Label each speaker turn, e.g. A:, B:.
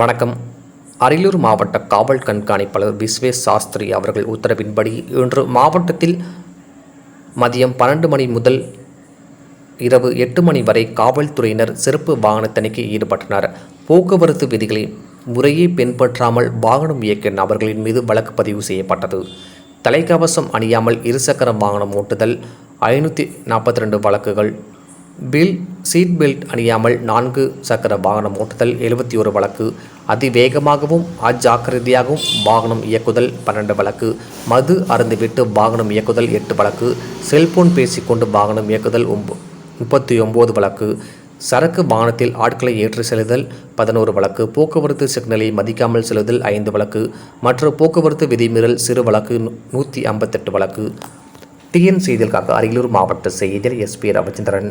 A: வணக்கம். அரியலூர் மாவட்ட காவல் கண்காணிப்பாளர் விஸ்வேஷ் சாஸ்திரி அவர்கள் உத்தரவின்படி இன்று மாவட்டத்தில் மதியம் பன்னெண்டு மணி முதல் இரவு எட்டு மணி வரை காவல்துறையினர் சிறப்பு வாகன தணிக்கை ஈடுபட்டனர். போக்குவரத்து விதிகளை முறையே பின்பற்றாமல் வாகனம் இயக்கிய நபர்களின் மீது வழக்கு பதிவு செய்யப்பட்டது. தலைக்கவசம் அணியாமல் இருசக்கர வாகனம் ஓட்டுதல் ஐநூற்றி நாற்பத்தி ரெண்டு வழக்குகள் பில் சீட் பெல்ட் அணியாமல் நான்கு சக்கர வாகனம் ஓட்டுதல் எழுபத்தி ஒரு வழக்கு அதிவேகமாகவும் அஜாக்கிரதையாகவும் வாகனம் இயக்குதல் பன்னெண்டு வழக்கு மது அருந்துவிட்டு வாகனம் இயக்குதல் எட்டு வழக்கு செல்போன் பேசிக்கொண்டு வாகனம் இயக்குதல் ஒம்ப முப்பத்தி ஒம்பது வழக்கு சரக்கு வாகனத்தில் ஆட்களை ஏற்றி செல்லுதல் பதினோரு வழக்கு போக்குவரத்து சிக்னலை மதிக்காமல் செல்லுதல் ஐந்து வழக்கு மற்ற போக்குவரத்து விதிமீறல் சிறு வழக்கு நூற்றி ஐம்பத்தெட்டு வழக்கு. டிஎன் செய்திகளுக்காக அரியலூர் மாவட்ட செய்தியில் எஸ்பி ரவிச்சந்திரன்.